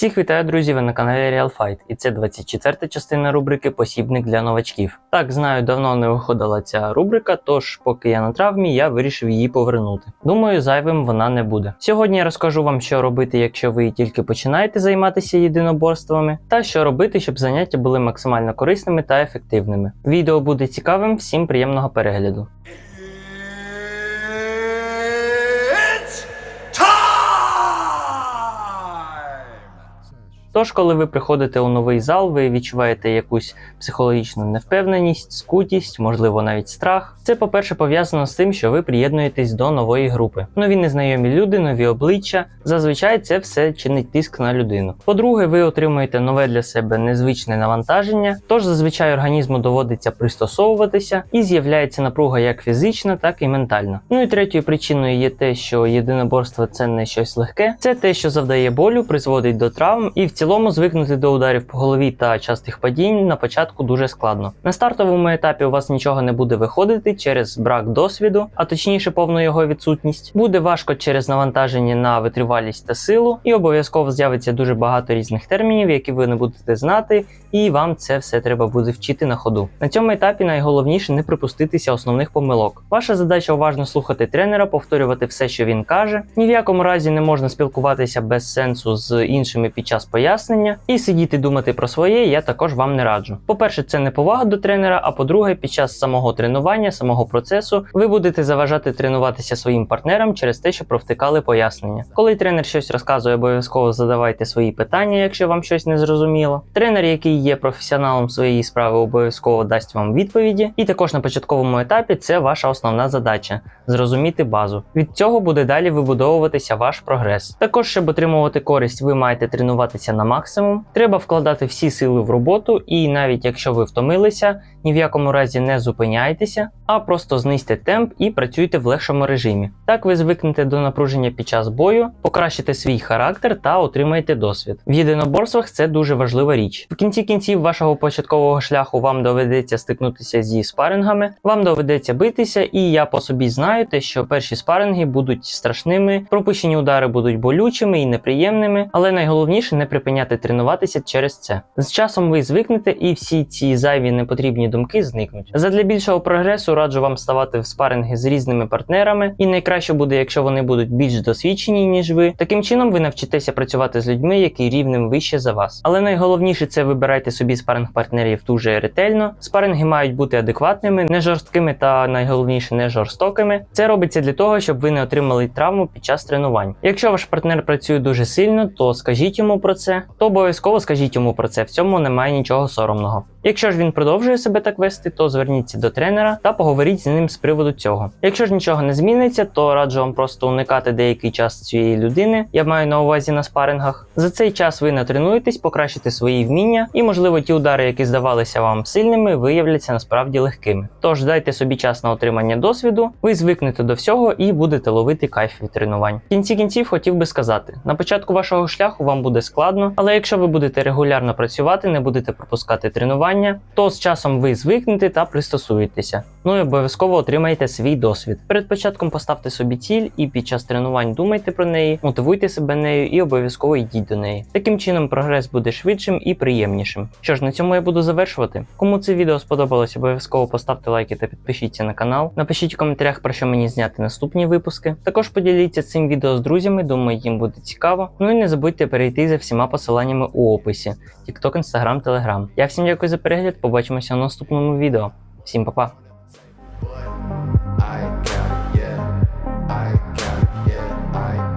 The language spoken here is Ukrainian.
Всіх вітаю, друзі! Ви на каналі Real і це 24 частина рубрики Посібник для новачків. Так, знаю, давно не виходила ця рубрика, тож поки я на травмі, я вирішив її повернути. Думаю, зайвим вона не буде. Сьогодні я розкажу вам, що робити, якщо ви тільки починаєте займатися єдиноборствами, та що робити, щоб заняття були максимально корисними та ефективними. Відео буде цікавим, всім приємного перегляду. Тож, коли ви приходите у новий зал, ви відчуваєте якусь психологічну невпевненість, скутість, можливо, навіть страх. Це, по-перше, пов'язано з тим, що ви приєднуєтесь до нової групи. Нові незнайомі люди, нові обличчя. Зазвичай це все чинить тиск на людину. По-друге, ви отримуєте нове для себе незвичне навантаження, тож зазвичай організму доводиться пристосовуватися і з'являється напруга як фізична, так і ментальна. Ну і третьою причиною є те, що єдиноборство це не щось легке, це те, що завдає болю, призводить до травм, і в цілому звикнути до ударів по голові та частих падінь на початку дуже складно. На стартовому етапі у вас нічого не буде виходити через брак досвіду, а точніше повну його відсутність. Буде важко через навантаження на витривалість та силу, і обов'язково з'явиться дуже багато різних термінів, які ви не будете знати, і вам це все треба буде вчити на ходу. На цьому етапі найголовніше не припуститися основних помилок. Ваша задача уважно слухати тренера, повторювати все, що він каже. Ні в якому разі не можна спілкуватися без сенсу з іншими під час пояснення, і сидіти думати про своє я також вам не раджу. По-перше, це не повага до тренера. А по-друге, під час самого тренування, самого процесу, ви будете заважати тренуватися своїм партнерам через те, що провтикали пояснення. Коли тренер щось розказує, обов'язково задавайте свої питання, якщо вам щось не зрозуміло. Тренер, який є професіоналом своєї справи, обов'язково дасть вам відповіді. І також на початковому етапі це ваша основна задача зрозуміти базу. Від цього буде далі вибудовуватися ваш прогрес. Також, щоб отримувати користь, ви маєте тренуватися на максимум. Треба вкладати всі сили в роботу, і навіть якщо ви втомилися, ні в якому разі не зупиняйтеся, а просто знизьте темп і працюйте в легшому режимі. Так ви звикнете до напруження під час бою, покращите свій характер та отримаєте досвід. В єдиноборствах це дуже важлива річ. В кінці кінців вашого початкового шляху вам доведеться стикнутися зі спарингами, вам доведеться битися, і я по собі знаю те, що перші спаринги будуть страшними, пропущені удари будуть болючими і неприємними, але найголовніше не припиняти тренуватися через це. З часом ви звикнете і всі ці зайві непотрібні думки зникнуть. Задля більшого прогресу раджу вам ставати в спаринги з різними партнерами, і найкраще буде, якщо вони будуть більш досвідчені, ніж ви. Таким чином ви навчитеся працювати з людьми, які рівнем вище за вас. Але найголовніше це вибирайте собі спаринг партнерів дуже ретельно. Спаринги мають бути адекватними, не жорсткими та найголовніше не жорстокими. Це робиться для того, щоб ви не отримали травму під час тренувань. Якщо ваш партнер працює дуже сильно, то скажіть йому про це, то обов'язково скажіть йому про це. В цьому немає нічого соромного. Якщо ж він продовжує себе так вести, то зверніться до тренера та поговоріть з ним з приводу цього. Якщо ж нічого не зміниться, то раджу вам просто уникати деякий час цієї людини. Я маю на увазі на спарингах. За цей час ви натренуєтесь, покращите свої вміння, і, можливо, ті удари, які здавалися вам сильними, виявляться насправді легкими. Тож дайте собі час на отримання досвіду, ви звикнете до всього і будете ловити кайф від тренувань. В кінці кінців хотів би сказати: на початку вашого шляху вам буде складно, але якщо ви будете регулярно працювати, не будете пропускати тренування, то з часом ви звикнете та пристосуєтеся. Ну і обов'язково отримаєте свій досвід. Перед початком поставте собі ціль і під час тренувань думайте про неї, мотивуйте себе нею і обов'язково йдіть до неї. Таким чином прогрес буде швидшим і приємнішим. Що ж, на цьому я буду завершувати. Кому це відео сподобалось, обов'язково поставте лайки та підпишіться на канал. Напишіть в коментарях про що мені зняти наступні випуски. Також поділіться цим відео з друзями, думаю, їм буде цікаво. Ну і не забудьте перейти за всіма посиланнями у описі: TikTok, Instagram, Telegram. Я всім дякую за перегляд. Побачимося в наступному відео. Всім па-па!